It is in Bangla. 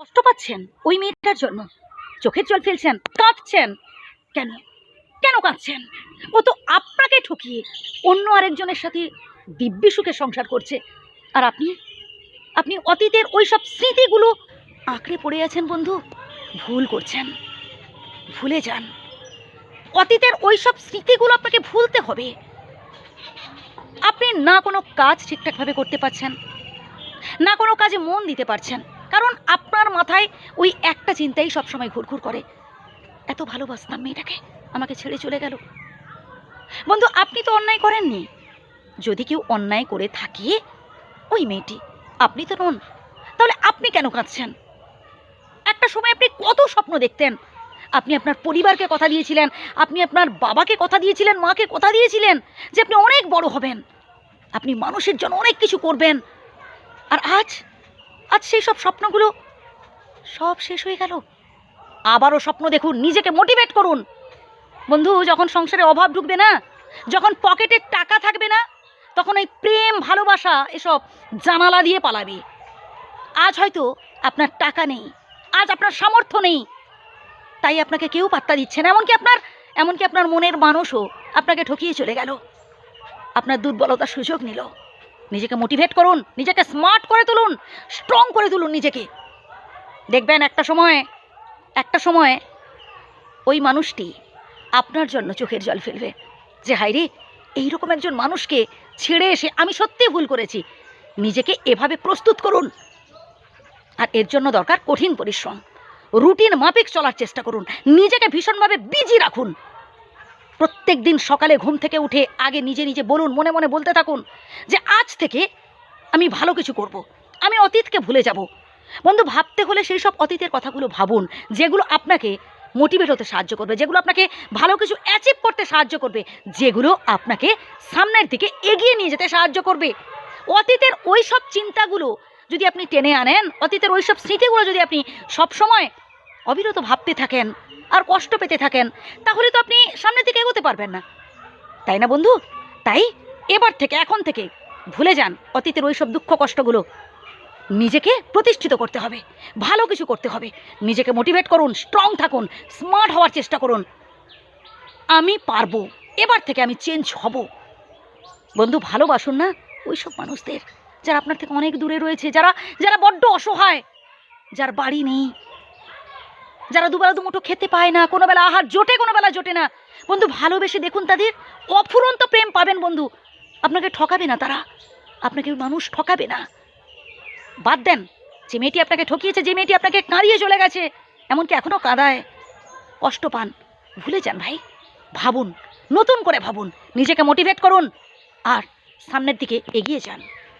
কষ্ট পাচ্ছেন ওই মেয়েটার জন্য? চোখের জল ফেলছেন, কাঁদছেন। কেন? কেন কাঁদছেন? ও তো আপনাকে ঠকিয়ে অন্য আরেকজনের সাথে দিব্যি সুখে সংসার করছে। আর আপনি? আপনি অতীতের ওই সব স্মৃতিগুলো আঁকড়ে পড়ে আছেন বন্ধু। ভুল করছেন। ভুলে যান। অতীতের ওই সব স্মৃতিগুলো আপনাকে ভুলতে হবে। আপনি না কোনো কাজ ঠিকঠাকভাবে করতে পারছেন, না কোনো কাজে মন দিতে পারছেন। কারণ আপনার মাথায় ওই একটা চিন্তাই সবসময় ঘুরঘুর করে। এত ভালোবাসতাম মেয়েটাকে, আমাকে ছেড়ে চলে গেল। বন্ধু, আপনি তো অন্যায় করেননি। যদি কেউ অন্যায় করে থাকে, ওই মেয়েটি, আপনি তো নন, তাহলে আপনি কেন কাঁদছেন? একটা সময় আপনি কত স্বপ্ন দেখতেন। আপনি আপনার পরিবারকে কথা দিয়েছিলেন, আপনি আপনার বাবাকে কথা দিয়েছিলেন, মাকে কথা দিয়েছিলেন যে আপনি অনেক বড় হবেন। আপনি মানুষের জন্য অনেক কিছু করবেন। আর আজ আজ সেই সব স্বপ্নগুলো সব শেষ হয়ে গেল। আবারও স্বপ্ন দেখুন, নিজেকে মোটিভেট করুন। বন্ধু, যখন সংসারে অভাব ঢুকবে না, যখন পকেটে টাকা থাকবে না, তখন ওই প্রেম, ভালোবাসা, এসব জানালা দিয়ে পালাবে। আজ হয়তো আপনার টাকা নেই, আজ আপনার সামর্থ্য নেই। তাই আপনাকে কেউ পাত্তা দিচ্ছে না, এমনকি আপনার এমনকি আপনার মনের মানুষও আপনাকে ঠকিয়ে চলে গেল। আপনার দুর্বলতার সুযোগ নিল। নিজেকে মোটিভেট করুন, নিজেকে স্মার্ট করে তুলুন স্ট্রং করে তুলুন নিজেকে। দেখবেন একটা সময়ে একটা সময়ে ওই মানুষটি আপনার জন্য চোখের জল ফেলবে। যে হাইরে এইরকম একজন মানুষকে ছেড়ে এসে আমি সত্যিই ভুল করেছি। নিজেকে এভাবে প্রস্তুত করুন। আর এর জন্য দরকার কঠিন পরিশ্রম। রুটিন মাফিক চলার চেষ্টা করুন। নিজেকে ভীষণভাবে বিজি রাখুন। প্রত্যেক দিন সকালে ঘুম থেকে উঠে আগে নিজে নিজে বলুন, মনে মনে বলতে থাকুন যে, আজ থেকে আমি ভালো কিছু করব। আমি অতীতকে ভুলে যাব। বন্ধু, ভাবতে হলে সেই সব অতীতের কথাগুলো ভাবুন, যেগুলো আপনাকে মোটিভেট হতে সাহায্য করবে, যেগুলো আপনাকে ভালো কিছু অ্যাচিভ করতে সাহায্য করবে, যেগুলো আপনাকে সামনের দিকে এগিয়ে নিয়ে যেতে সাহায্য করবে। অতীতের ওই সব চিন্তাগুলো যদি আপনি টেনে আনেন, অতীতের ওই সব স্মৃতিগুলো যদি আপনি সবসময় অবিরত ভাবতে থাকেন আর কষ্ট পেতে থাকেন, তাহলে তো আপনি সামনের দিকে এগোতে পারবেন না। তাই না বন্ধু? তাই এবার থেকে, এখন থেকে ভুলে যান অতীতের ওই সব দুঃখ কষ্টগুলো। নিজেকে প্রতিষ্ঠিত করতে হবে, ভালো কিছু করতে হবে। নিজেকে মোটিভেট করুন স্ট্রং থাকুন স্মার্ট হওয়ার চেষ্টা করুন। আমি পারব, এবার থেকে আমি চেঞ্জ হব। বন্ধু, ভালোবাসুন না ওই সব মানুষদের, যারা আপনার থেকে অনেক দূরে রয়েছে, যারা যারা বড্ড অসহায়, যার বাড়ি নেই। যারা দুবেলা দুমুঠো খেতে পায় না, কোনো বেলা আহার জোটে, কোনো বেলা জোটে না। বন্ধু, ভালোবেসে দেখুন তাদের, অফুরন্ত প্রেম পাবেন বন্ধু। আপনাকে ঠকাবে না তারা, আপনাকে মানুষ ঠকাবে না। বাদ দেন। যে মেয়েটি আপনাকে ঠকিয়েছে, যে মেয়েটি আপনাকে কাঁদিয়ে চলে গেছে, এমনকি এখনও কাঁদায়। কষ্ট পান। ভুলে যান ভাই। ভাবুন। নতুন করে ভাবুন। নিজেকে মোটিভেট করুন। আর সামনের দিকে এগিয়ে যান।